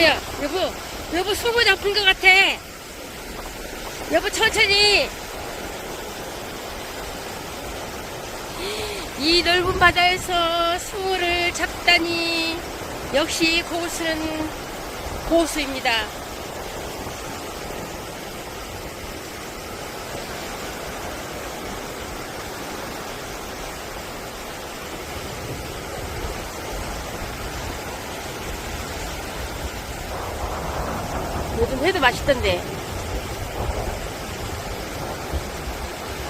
뭐야, 여보, 여보 수고 잡힌 것 같아. 여보 천천히. 이 넓은 바다에서 숭어를 잡다니 역시 고수는 고수입니다. 요즘 회도 맛있던데.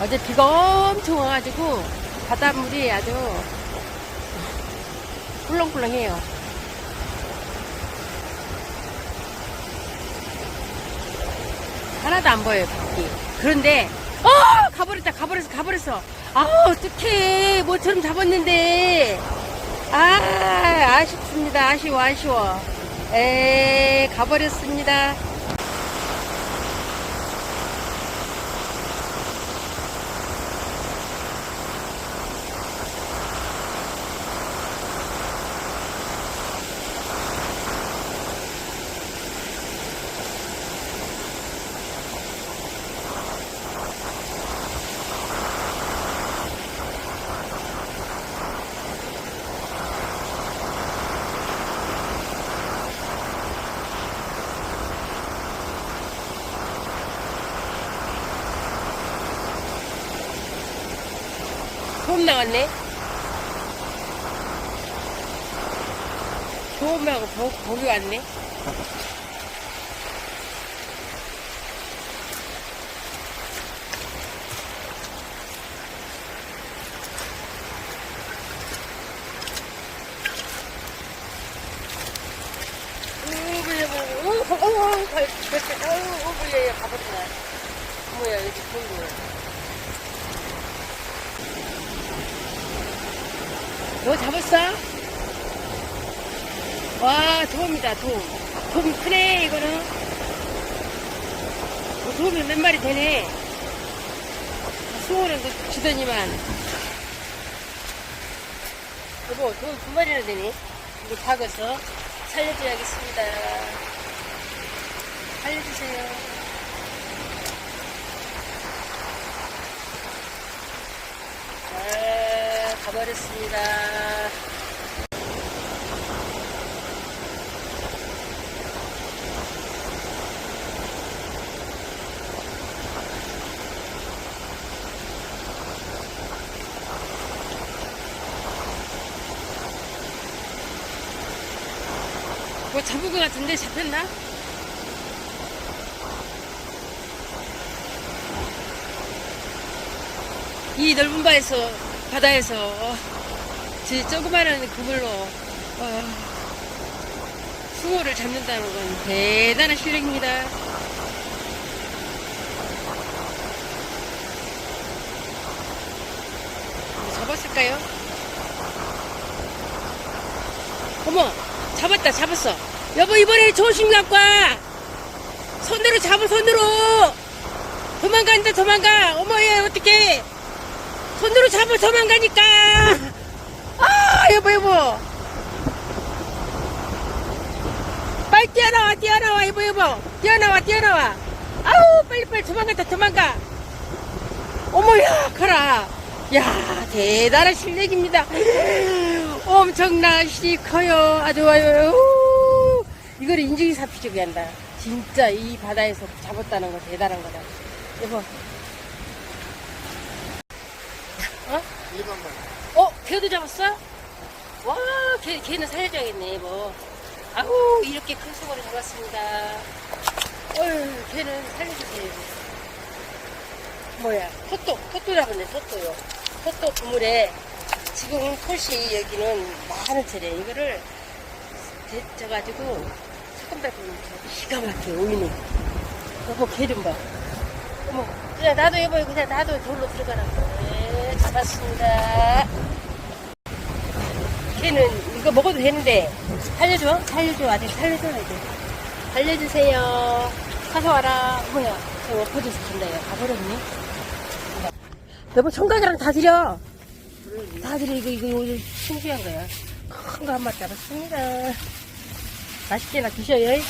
어제 비가 엄청 와가지고 바닷물이 아주 꿀렁꿀렁해요. 하나도 안 보여요, 밖이. 그런데, 어! 가버렸다, 가버렸어, 가버렸어. 아, 어떡해. 모처럼 잡았는데. 아, 아쉽습니다. 아쉬워, 아쉬워. 에, 가버렸습니다. 소음 나왔네. 소음하고 보, 보기 왔네. 뭐야, 가봤구나. 뭐야, 여기 좋은 거야. 너 잡았어? 와, 도움이다, 도움. 도움 크네, 이거는. 어, 도움이 몇 마리 되네. 수호는 그 주더니만. 여보, 도움 두 마리나 되네. 이거 작아서 살려줘야겠습니다. 살려주세요. 가버렸습니다. 뭐 잡은 것 같은데 잡혔나? 이 넓은 바에서 바다에서 어, 저 조그마한 그물로 어, 숭어를 잡는다는 건 대단한 실력입니다. 잡았을까요? 어머, 잡았다, 잡았어. 여보, 이번에 조심 갖고 와! 손으로 잡아, 손으로! 도망간다, 도망가! 어머, 얘, 어떡해! 손으로 잡아, 도망가니까! 아, 여보, 여보! 빨리 뛰어나와, 뛰어나와, 여보, 여보! 뛰어나와, 뛰어나와! 아우, 빨리 빨리 도망간다, 도망가! 어머야, 가라! 야, 대단한 실력입니다. 엄청나시 커요. 아주. 우! 이거를 인증이 사피적이 한다. 진짜 이 바다에서 잡았다는 거 대단한 거다. 여보. 어? 일반만. 어? 걔도 잡았어? 와, 걔, 걔는 살려줘야겠네, 뭐. 아우, 이렇게 큰 수고를 잡았습니다. 어휴, 걔는 살려주세요. 뭐야, 토토, 토토 잡았네, 토토요. 토토 그물에 지금 폴시 여기는 많은 차례. 이거를 데쳐가지고 소금 달면 기가 막혀, 오이네. 여보, 걔좀 봐. 어머, 그냥 나도 여보, 그냥 나도 돌로 들어가라. 네, 잡았습니다. 걔는 이거 먹어도 되는데 살려줘. 살려줘 아직 살려줘야 돼 살려주세요. 사서 와라. 뭐야. 저 간다 야 가버렸네. 여보 청각이랑 다 드려. 다 드려. 이거 이거 오늘 신기한 거야. 큰 거 한 마리 잡았습니다. 맛있게나 드셔요.